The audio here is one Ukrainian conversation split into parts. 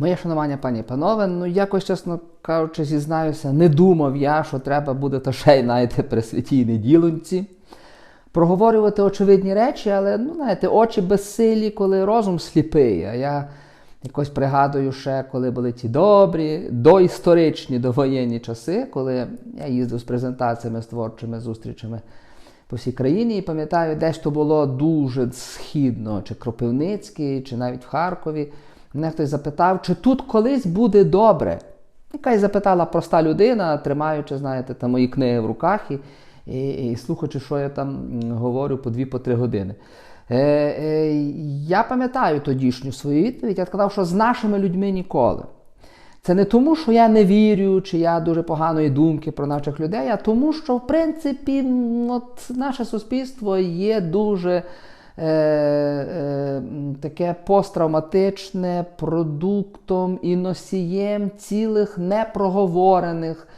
Моє шанування, пані і панове, ну якось, чесно кажучи, зізнаюся, не думав я, що треба буде то ще й знаєте, при святій неділонці. Проговорювати очевидні речі, але ну, знаєте, очі безсилі, коли розум сліпий. А я якось пригадую ще, коли були ті добрі, доісторичні, довоєнні часи, коли я їздив з презентаціями, з творчими зустрічами по всій країні, і пам'ятаю, десь то було дуже східно, чи Кропивницький, чи навіть в Харкові. Мене хтось запитав, чи тут колись буде добре. Якась запитала проста людина, тримаючи, знаєте, там мої книги в руках і, і, і слухаючи, що я там говорю по 2-3 години. Е, е, Я пам'ятаю тодішню свою відповідь, я сказав, що з нашими людьми ніколи. Це не тому, що я не вірю, чи я дуже поганої думки про наших людей, а тому, що в принципі от, наше суспільство є дуже е, е, таке посттравматичне продуктом і носієм цілих непроговорених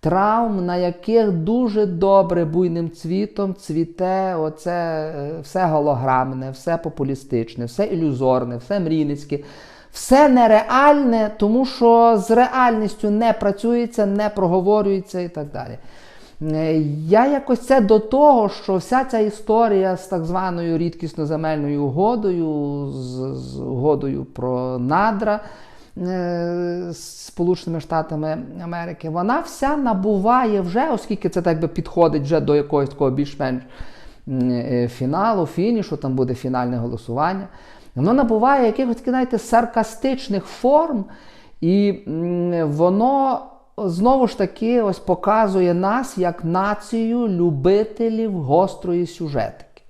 травм, на яких дуже добре буйним цвітом цвіте оце е, все голограмне, все популістичне, все ілюзорне, все мрійницьке. Все нереальне, тому що з реальністю не працюється, не проговорюється і так далі. Е, Я якось це до того, що вся ця історія з так званою рідкісно земельною угодою, з, з угодою про надра е, з Сполученими Штатами Америки, вона вся набуває вже, оскільки це так би підходить вже до якогось такого більш-менш е, фіналу, фінішу, там буде фінальне голосування. Воно набуває якихось знаєте, саркастичних форм, і воно знову ж таки ось показує нас як націю любителів гострої сюжетики.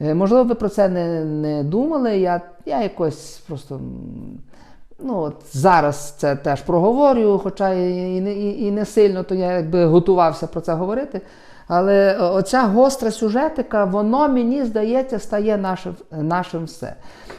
Е, Можливо, ви про це не не думали. Я я якось просто ну, от зараз це теж проговорю, хоча і, і, і не сильно, то я якби готувався про це говорити. Але оця гостра сюжетика, воно, мені здається, стає нашим нашим все.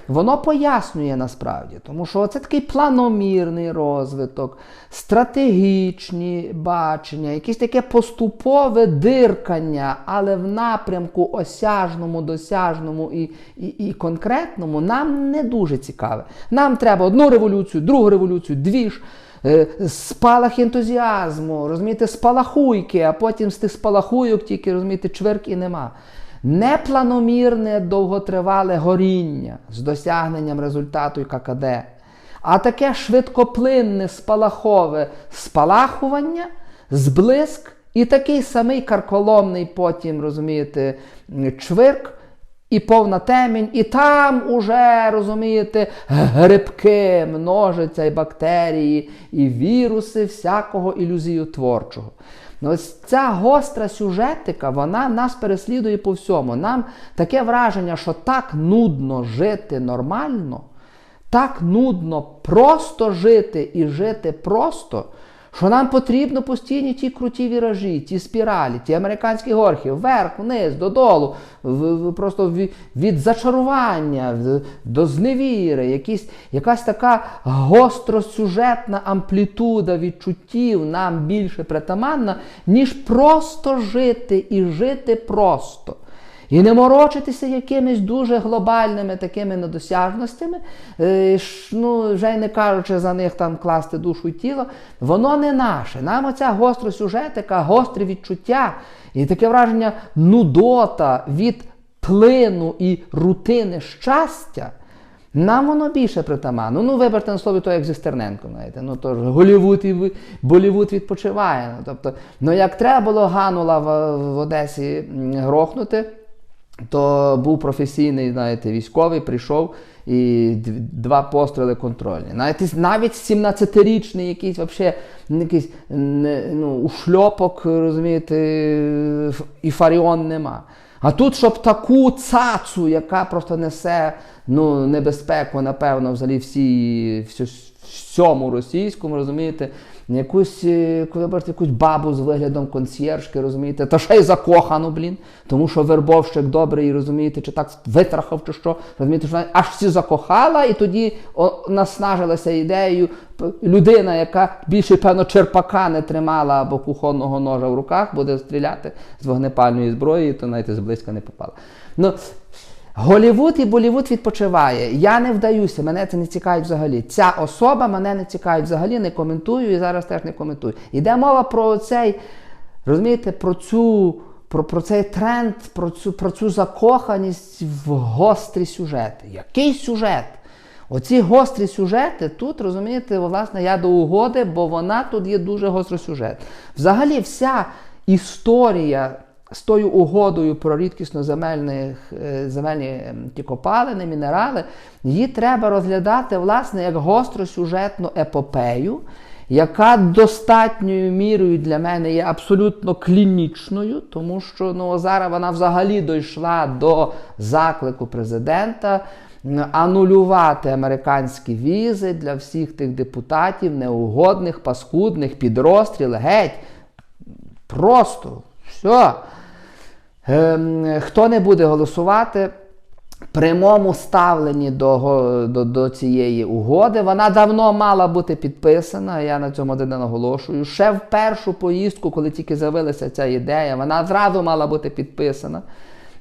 Воно пояснює насправді, тому що це такий планомірний розвиток, стратегічні бачення, якесь таке поступове диркання, але в напрямку осяжному, досяжному і, і, і конкретному нам не дуже цікаве. Нам треба одну революцію, другу революцію, дві ж. Спалах ентузіазму, розумієте, спалахуйки, а потім з тих спалахуйок тільки розумієте, чвирк і нема. Непланомірне довготривале горіння з досягненням результату і ККД, а таке швидкоплинне спалахове спалахування, зблиск і такий самий карколомний потім, розумієте, чвирк. І повна темінь, і там уже, розумієте, грибки множаться, і бактерії, і віруси всякого ілюзію творчого. Ну, Ось ця гостра сюжетика, вона нас переслідує по всьому. Нам таке враження, що так нудно жити нормально, так нудно просто жити і жити просто. Що нам потрібно постійні ті круті віражі, ті спіралі, ті американські горхи, вверх, вниз, додолу, просто від зачарування до зневіри, якісь, якась така гостросюжетна амплітуда відчуттів нам більше притаманна, ніж просто жити і жити просто. І не морочитися якимись дуже глобальними такими недосяжностями, е, ну, вже й не кажучи за них там класти душу і тіло, воно не наше. Нам оця гостра сюжетика, гострі відчуття і таке враження нудота від плину і рутини щастя. Нам воно більше притаманно. Ну, вибачте на слові, то як зі Стерненком, знаєте. Ну, то ж Голівуд і Болівуд відпочиває. Ну, тобто, ну, як треба було Ганула в, в Одесі грохнути, то був професійний, знаєте, військовий, прийшов і два постріли контрольні. Навіть навіть 17-річний якийсь вообще, якийсь ну, ушльопок, розумієте, і фаріон нема. А тут, щоб таку цацу, яка просто несе ну, небезпеку, напевно, взагалі всі, всьому російському, розумієте, якусь е, якусь бабу з виглядом консьєржки, розумієте, та ще й закохану, блін. Тому що вербовщик добрий, розумієте, чи так витрахав, чи що, розумієте, що аж всі закохала, і тоді наснажилася ідеєю людина, яка більше, певно, черпака не тримала або кухонного ножа в руках, буде стріляти з вогнепальної зброї, то навіть зблизька не попала. Ну, Голівуд і Болівуд відпочиває. Я не вдаюся, мене це не цікавить взагалі. Ця особа мене не цікавить взагалі, не коментую і зараз теж не коментую. Іде мова про цей, розумієте, про цю. Про, про цей тренд, про цю про цю закоханість в гострі сюжети. Який сюжет? Оці гострі сюжети тут, розумієте, власне, я до угоди, бо вона тут є дуже гострий сюжет. Взагалі, вся історія з тою угодою про рідкісно е, земельні ті копалини, мінерали, її треба розглядати, власне, як гостросюжетну епопею. Яка достатньою мірою для мене є абсолютно клінічною, тому що ну, зараз вона взагалі дійшла до заклику президента анулювати американські візи для всіх тих депутатів, неугодних, паскудних, під розстріл, геть. Просто все. Ем, хто не буде голосувати прямому ставленні до до, до цієї угоди, вона давно мала бути підписана. Я на цьому один наголошую. Ще в першу поїздку, коли тільки з'явилася ця ідея, вона зразу мала бути підписана.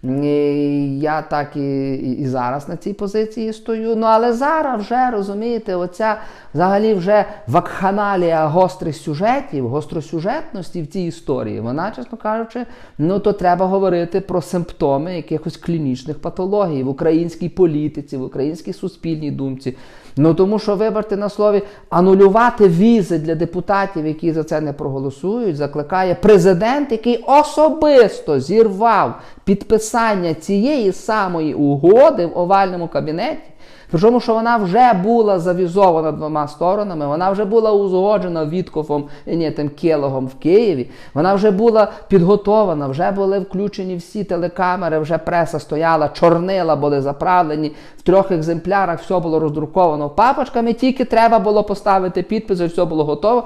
Я так і, і і, зараз на цій позиції стою. Ну але зараз вже розумієте, оця взагалі вже вакханалія гострих сюжетів, гостросюжетності в цій історії, вона, чесно кажучи, ну то треба говорити про симптоми якихось клінічних патологій в українській політиці, в українській суспільній думці. Ну тому що, вибачте на слові, анулювати візи для депутатів, які за це не проголосують, закликає президент, який особисто зірвав підписання цієї самої угоди в овальному кабінеті. Причому, що вона вже була завізована двома сторонами, вона вже була узгоджена Віткофом ні, тим Келогом в Києві, вона вже була підготована, вже були включені всі телекамери, вже преса стояла, чорнила були заправлені, в трьох екземплярах все було роздруковано папочками, тільки треба було поставити підпис, і все було готово.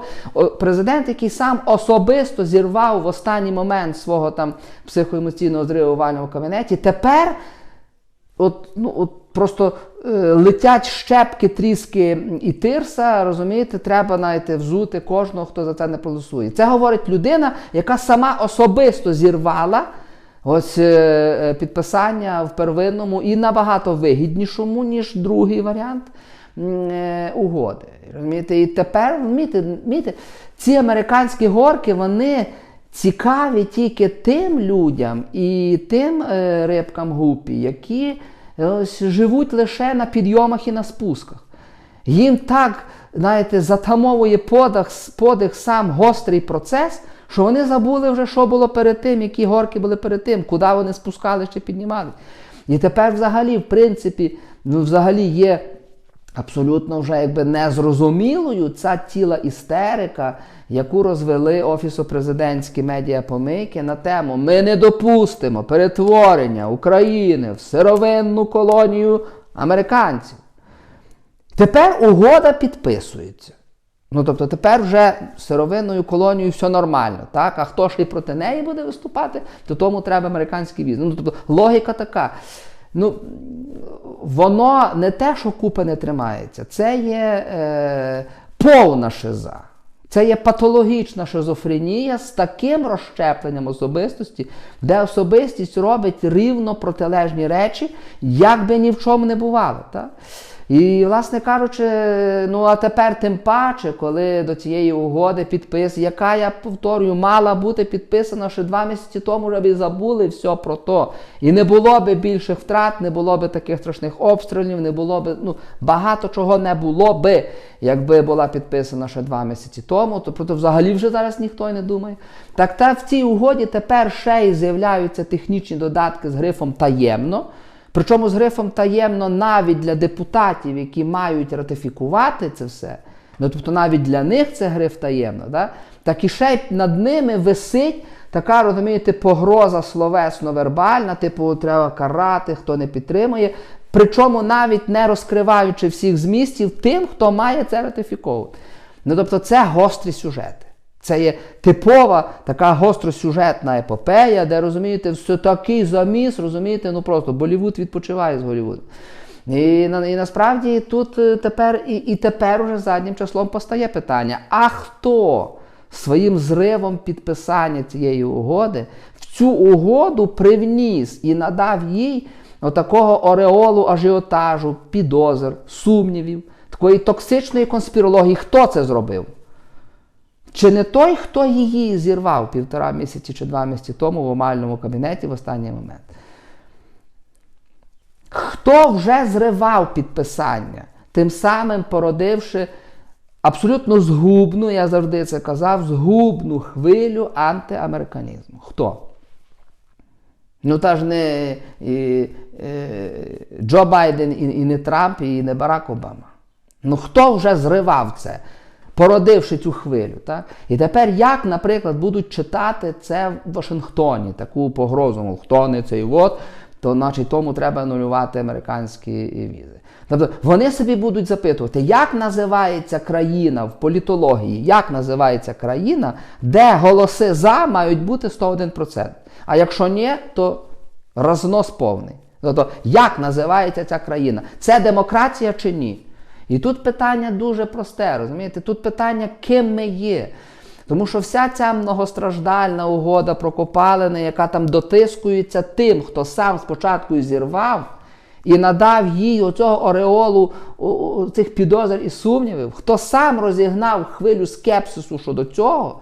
Президент, який сам особисто зірвав в останній момент свого там психоемоційного зриву в кабінеті, тепер. От, ну, от Просто е, летять щепки, тріски і тирса, розумієте, треба навіть взути кожного, хто за це не проголосує. Це говорить людина, яка сама особисто зірвала ось е, е, підписання в первинному і набагато вигіднішому, ніж другий варіант угоди. розумієте. І тепер розумієте, розумієте, ці американські горки, вони. Цікаві тільки тим людям і тим рибкам гупі, які ось, живуть лише на підйомах і на спусках. Їм так, знаєте, затамовує подих, подих сам гострий процес, що вони забули вже, що було перед тим, які горки були перед тим, куди вони спускали чи піднімали. І тепер, взагалі, в принципі, ну, взагалі є абсолютно вже якби незрозумілою ця ціла істерика, яку розвели Офісо-президентські медіапомийки на тему Ми не допустимо перетворення України в сировинну колонію американців. Тепер угода підписується. Ну, тобто тепер вже сировинною колонією все нормально. так? А хто ж і проти неї буде виступати, то тому треба американський віз. Ну, тобто логіка така. Ну, Воно не те, що купа не тримається, це є е, повна шиза. Це є патологічна шизофренія з таким розщепленням особистості, де особистість робить рівно протилежні речі, як би ні в чому не бувало. Так? І, власне кажучи, ну а тепер тим паче, коли до цієї угоди підпис, яка, я повторюю, мала бути підписана ще два місяці тому, щоб і забули все про то. І не було би більших втрат, не було би таких страшних обстрілів, не було би, ну, багато чого не було би, якби була підписана ще два місяці тому, то про то взагалі вже зараз ніхто й не думає. Так та в цій угоді тепер ще й з'являються технічні додатки з грифом таємно. Причому з грифом таємно навіть для депутатів, які мають ратифікувати це все, ну тобто навіть для них це гриф таємно, да? так і ще над ними висить така, розумієте, погроза словесно-вербальна, типу, треба карати, хто не підтримує. Причому навіть не розкриваючи всіх змістів тим, хто має це ратифіковувати. Ну тобто це гострі сюжети. Це є типова така гостросюжетна епопея, де, розумієте, все такий заміс, розумієте, ну просто Болівуд відпочиває з Голівудом. І і насправді тут е, тепер і, і тепер уже заднім числом постає питання: а хто своїм зривом підписання цієї угоди в цю угоду привніс і надав їй отакого ореолу ажіотажу, підозр, сумнівів, такої токсичної конспірології. Хто це зробив? Чи не той, хто її зірвав півтора місяці чи два місяці тому в омальному кабінеті в останній момент? Хто вже зривав підписання, тим самим породивши абсолютно згубну, я завжди це казав, згубну хвилю антиамериканізму? Хто? Ну, та ж не і, е, Джо Байден, і, і не Трамп, і не Барак Обама. Ну хто вже зривав це, породивши цю хвилю? Так? І тепер як, наприклад, будуть читати це в Вашингтоні, таку погрозу, мов, хто не цей от, то значить тому треба анулювати американські візи. Тобто вони собі будуть запитувати, як називається країна в політології, як називається країна, де голоси за мають бути 101%. А якщо ні, то рознос повний. Тобто, як називається ця країна? Це демократія чи ні? І тут питання дуже просте, розумієте? Тут питання, ким ми є. Тому що вся ця многостраждальна угода про копалини, яка там дотискується тим, хто сам спочатку зірвав і надав їй оцього ореолу цих підозр і сумнівів, хто сам розігнав хвилю скепсису щодо цього.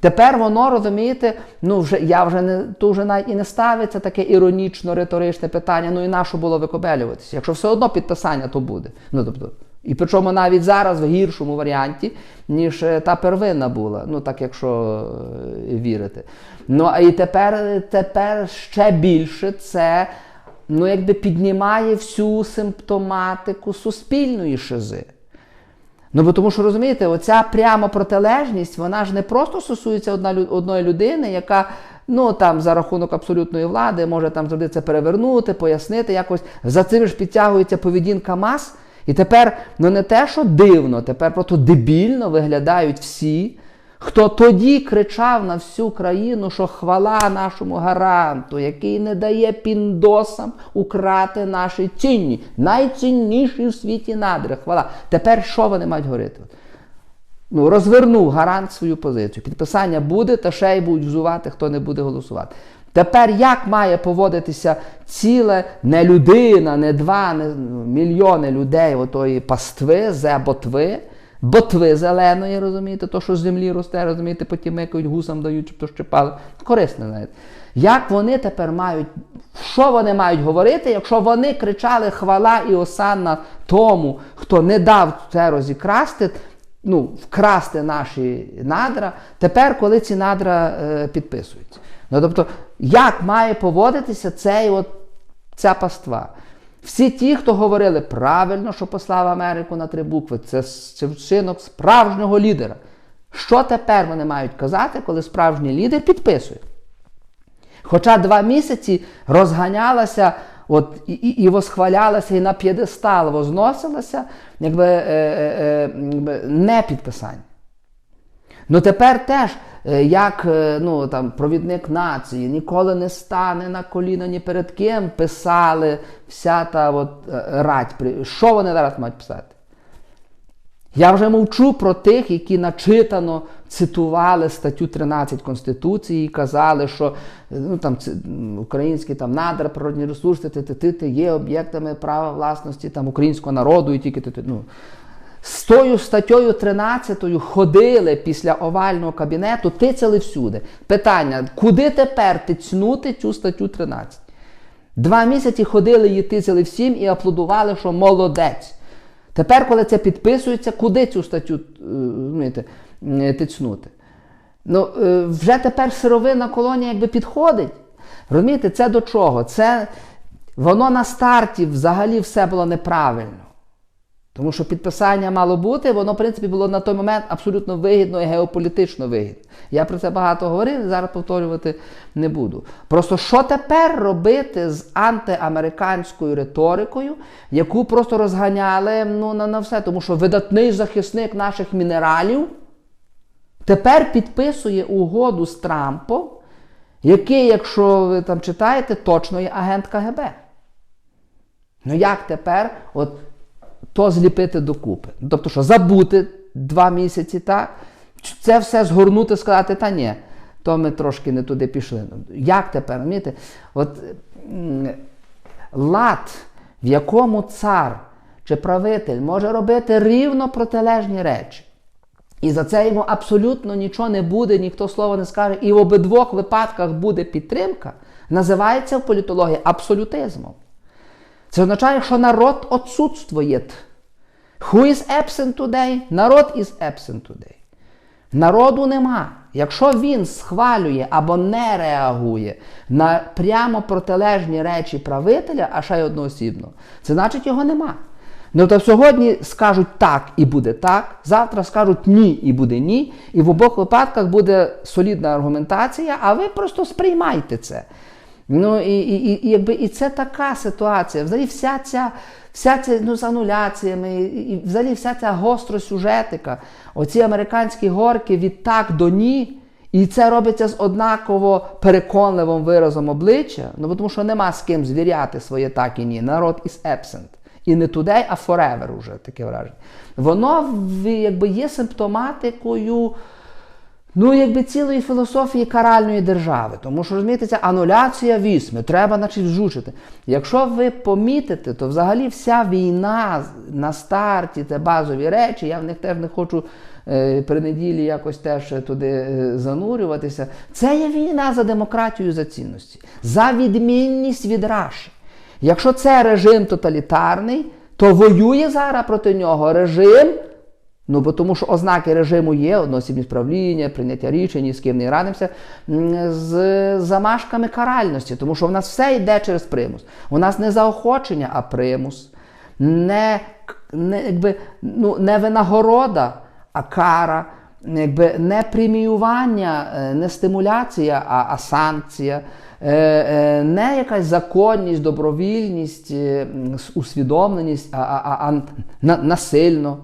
Тепер воно, розумієте, ну вже я вже не то вже навіть і не ставиться таке іронічно риторичне питання. Ну і на що було викобелюватися? Якщо все одно підписання, то буде. Ну тобто, і причому навіть зараз в гіршому варіанті, ніж е, та первинна була, ну так якщо е, вірити. Ну а і тепер, тепер ще більше це ну якби піднімає всю симптоматику суспільної шизи. Ну, бо тому що розумієте, оця пряма протилежність, вона ж не просто стосується одна, одної людини, яка ну там за рахунок абсолютної влади може там завжди це перевернути, пояснити, якось за цим ж підтягується поведінка мас. І тепер ну не те, що дивно, тепер просто дебільно виглядають всі, хто тоді кричав на всю країну, що хвала нашому гаранту, який не дає піндосам украти наші цінні, найцінніші в світі надри. Хвала. Тепер що вони мають говорити? Ну, Розвернув гарант свою позицію. Підписання буде, та ще й будуть взувати, хто не буде голосувати. Тепер як має поводитися ціле не людина, не два, не мільйони людей отої пастви, зе-ботви, ботви зеленої, розумієте, то, що з землі росте, розумієте, потім микають гусам дають, щоб то щепали. Корисне, знаєте. Як вони тепер мають, що вони мають говорити, якщо вони кричали хвала і осанна тому, хто не дав це розікрасти, ну, вкрасти наші надра, тепер, коли ці надра е, підписуються. Ну, тобто, як має поводитися цей от, ця паства? Всі ті, хто говорили правильно, що послав Америку на три букви, це, вчинок справжнього лідера. Що тепер вони мають казати, коли справжній лідер підписує? Хоча два місяці розганялася от, і і, і восхвалялася, і на п'єдестал возносилася, якби, е, е, е, не підписання. Ну тепер теж, як е, ну, там, провідник нації, ніколи не стане на коліна ні перед ким, писали вся та от, е, радь. Що вони зараз мають писати? Я вже мовчу про тих, які начитано цитували статтю 13 Конституції і казали, що ну, там, українські там, надра, природні ресурси, ти, ти, ти, є об'єктами права власності там, українського народу і тільки ти. ну, з тою статтєю 13 ходили після овального кабінету, тицяли всюди. Питання, куди тепер тицнути цю статтю 13? Два місяці ходили її тицяли всім і аплодували, що молодець. Тепер, коли це підписується, куди цю статтю е, знаєте, тицнути? Ну, е, Вже тепер сировинна колонія якби підходить. Розумієте, це до чого? Це Воно на старті взагалі все було неправильно. Тому що підписання мало бути, воно, в принципі, було на той момент абсолютно вигідно і геополітично вигідно. Я про це багато говорив, зараз повторювати не буду. Просто що тепер робити з антиамериканською риторикою, яку просто розганяли ну, на, на все, тому що видатний захисник наших мінералів тепер підписує угоду з Трампом, який, якщо ви там читаєте, точно є агент КГБ. Ну як тепер? от то зліпити докупи. Тобто, що забути два місяці, так? Це все згорнути, сказати, та ні, то ми трошки не туди пішли. Як тепер? розумієте? От лад, в якому цар чи правитель може робити рівно протилежні речі. І за це йому абсолютно нічого не буде, ніхто слова не скаже, і в обидвох випадках буде підтримка, називається в політології абсолютизмом. Це означає, що народ отсутствує. Who is absent today? Народ is absent today. Народу нема. Якщо він схвалює або не реагує на прямо протилежні речі правителя, а ще й одноосібно, це значить його нема. Ну то сьогодні скажуть так і буде так, завтра скажуть ні і буде ні. І в обох випадках буде солідна аргументація, а ви просто сприймайте це. Ну і і, і, якби і це така ситуація. Взагалі, вся ця вся ця ну, з ануляціями, і взагалі вся ця гостросюжетика, оці американські горки від так до ні. І це робиться з однаково переконливим виразом обличчя, ну тому що нема з ким звіряти своє так і ні. Народ is absent. І не today, а forever уже таке враження. Воно якби є симптоматикою ну, якби цілої філософії каральної держави. Тому що розумієте, ця ануляція вісми, треба значить вжучити. Якщо ви помітите, то взагалі вся війна на старті, це базові речі, я в них теж не хочу. е, При неділі якось теж туди е, занурюватися. Це є війна за демократію, за цінності, за відмінність від Раші. Якщо це режим тоталітарний, то воює зараз проти нього режим, ну бо тому що ознаки режиму є, одноосібність правління, прийняття рішень, ні з ким не радимося, з замашками каральності, тому що в нас все йде через примус. У нас не заохочення, а примус, не, не, якби, ну, не винагорода, а кара. Якби не преміювання, е, не стимуляція, а, а санкція, Е, е, не якась законність, добровільність, усвідомленість, а, а, а, а на- насильно,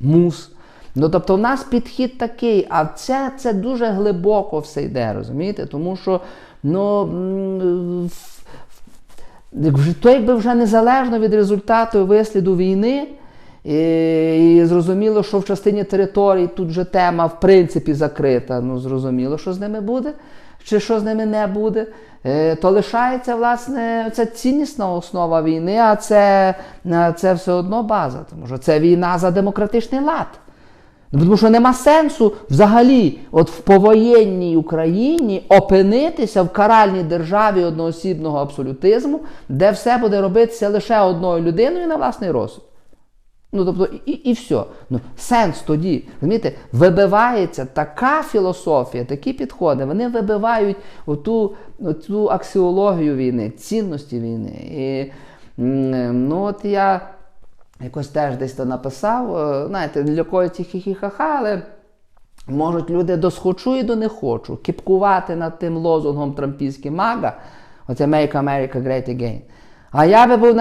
мус. Ну, тобто, в нас підхід такий, а це, це дуже глибоко все йде, розумієте? Тому що ну, вже- то якби вже незалежно від результату висліду війни. І, і зрозуміло, що в частині територій тут вже тема в принципі закрита. Ну, зрозуміло, що з ними буде, чи що з ними не буде. Е, то лишається, власне, ця ціннісна основа війни, а це, це все одно база. Тому що це війна за демократичний лад. Тому що нема сенсу взагалі, от в повоєнній Україні опинитися в каральній державі одноосібного абсолютизму, де все буде робитися лише одною людиною на власний розсуд. Ну, тобто, і, і все. Ну, сенс тоді, розумієте, вибивається така філософія, такі підходи, вони вибивають оту, оту аксіологію війни, цінності війни. І ну, от я якось теж десь то написав, е, знаєте, для когось хі-хі-ха-ха, але можуть люди до схочу і до не хочу кіпкувати над тим лозунгом трампійським мага, оце Make America Great Again. А я би був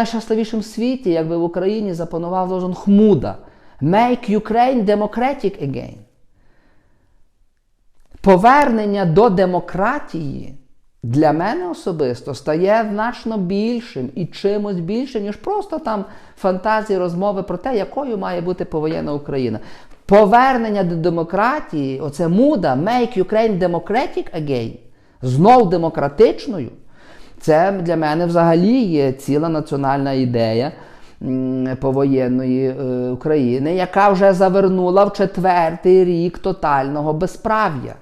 в світі, якби в Україні запанував лозунг Муда Make Ukraine Democratic Again. Повернення до демократії для мене особисто стає значно більшим і чимось більшим, ніж просто там фантазії, розмови про те, якою має бути повоєнна Україна. Повернення до демократії, оце муда, make Ukraine democratic again, знов демократичною. Це для мене взагалі є ціла національна ідея повоєнної е, України, яка вже завернула в четвертий рік тотального безправ'я.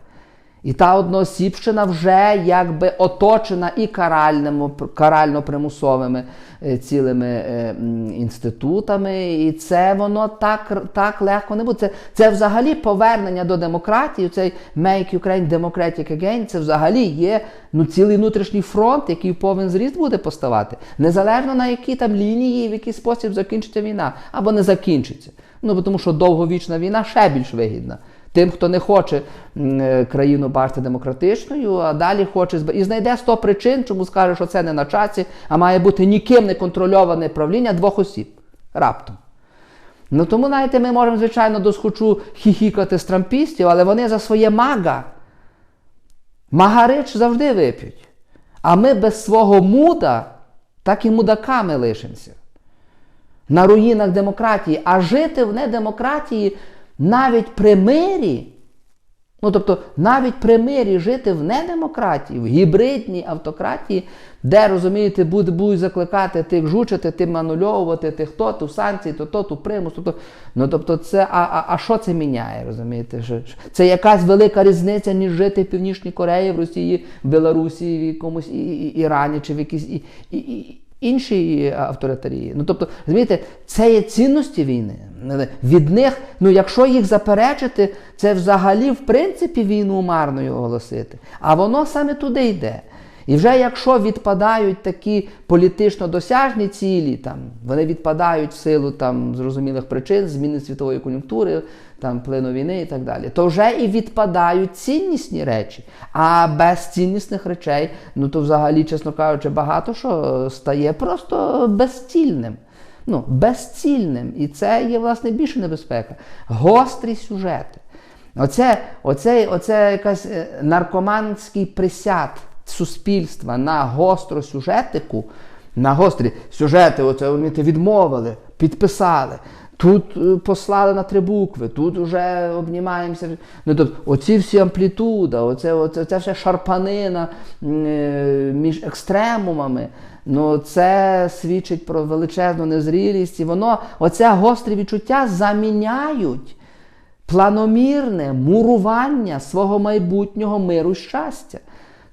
І та одноосібщина вже якби оточена і карально-примусовими е, цілими е, інститутами, і це воно так, так легко не буде. Це, це взагалі повернення до демократії, цей Make Ukraine Democratic Again, це взагалі є ну, цілий внутрішній фронт, який в повен зріст буде поставати, незалежно на які там лінії в який спосіб закінчиться війна, або не закінчиться. Ну, тому що довговічна війна ще більш вигідна. Тим, хто не хоче е, країну бачити демократичною, а далі хоче і знайде 100 причин, чому скаже, що це не на часі, а має бути ніким не контрольоване правління двох осіб раптом. Ну тому, знаєте, ми можемо, звичайно, досхочу хіхікати з трампістів, але вони за своє мага. Магарич завжди вип'ють. А ми без свого муда так і мудаками лишимося. На руїнах демократії, а жити в недемократії навіть при мирі Ну, тобто, навіть при мирі жити в недемократії, в гібридній автократії, де, розумієте, будуть, будуть закликати тих жучити, тим анульовувати, тих то, ту санкції, то то, ту примус, то, то. Ну, тобто, це, а, а, а що це міняє, розумієте? Це якась велика різниця, ніж жити в Північній Кореї, в Росії, в Білорусі, в якомусь і, і, Ірані чи в якійсь і, і, і, іншій авторитарії. Ну, тобто, розумієте, це є цінності війни. Від них, ну якщо їх заперечити, це взагалі в принципі війну марною оголосити. А воно саме туди йде. І вже якщо відпадають такі політично досяжні цілі, там, вони відпадають в силу там, зрозумілих причин, зміни світової кон'юнктури, там, плину війни і так далі, то вже і відпадають ціннісні речі. А без ціннісних речей, ну то взагалі, чесно кажучи, багато що стає просто безцільним. Ну, безцільним. І це є, власне, більше небезпека. Гострі сюжети. Оце, оце, оце якась е, наркоманський присяд суспільства на гостру сюжетику, на гострі сюжети, оце вони відмовили, підписали. Тут е, послали на три букви, тут вже обнімаємося. Ну, тобто, оці всі амплітуда, оце, оце, оця вся шарпанина е, між екстремумами. Ну, це свідчить про величезну незрілість, і воно, оце гострі відчуття заміняють планомірне мурування свого майбутнього миру і щастя.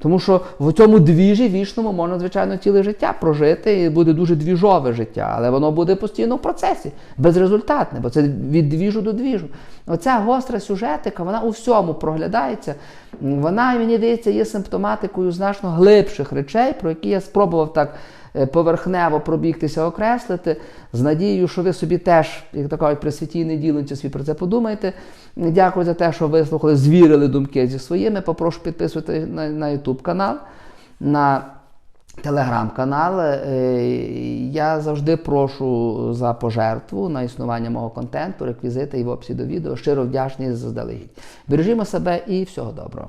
Тому що в цьому двіжі вічному можна, звичайно, ціле життя прожити, і буде дуже двіжове життя, але воно буде постійно в процесі, безрезультатне, бо це від двіжу до двіжу. Оця гостра сюжетика, вона у всьому проглядається. Вона, мені здається, є симптоматикою значно глибших речей, про які я спробував так поверхнево пробігтися, окреслити, з надією, що ви собі теж, як то кажуть, при святій про це подумайте. Дякую за те, що вислухали, звірили думки зі своїми. Попрошу підписувати на, на YouTube канал, на телеграм-канал. Е, Я завжди прошу за пожертву на існування мого контенту, реквізити і в описі до відео. Щиро вдячний заздалегідь. Бережімо себе і всього доброго.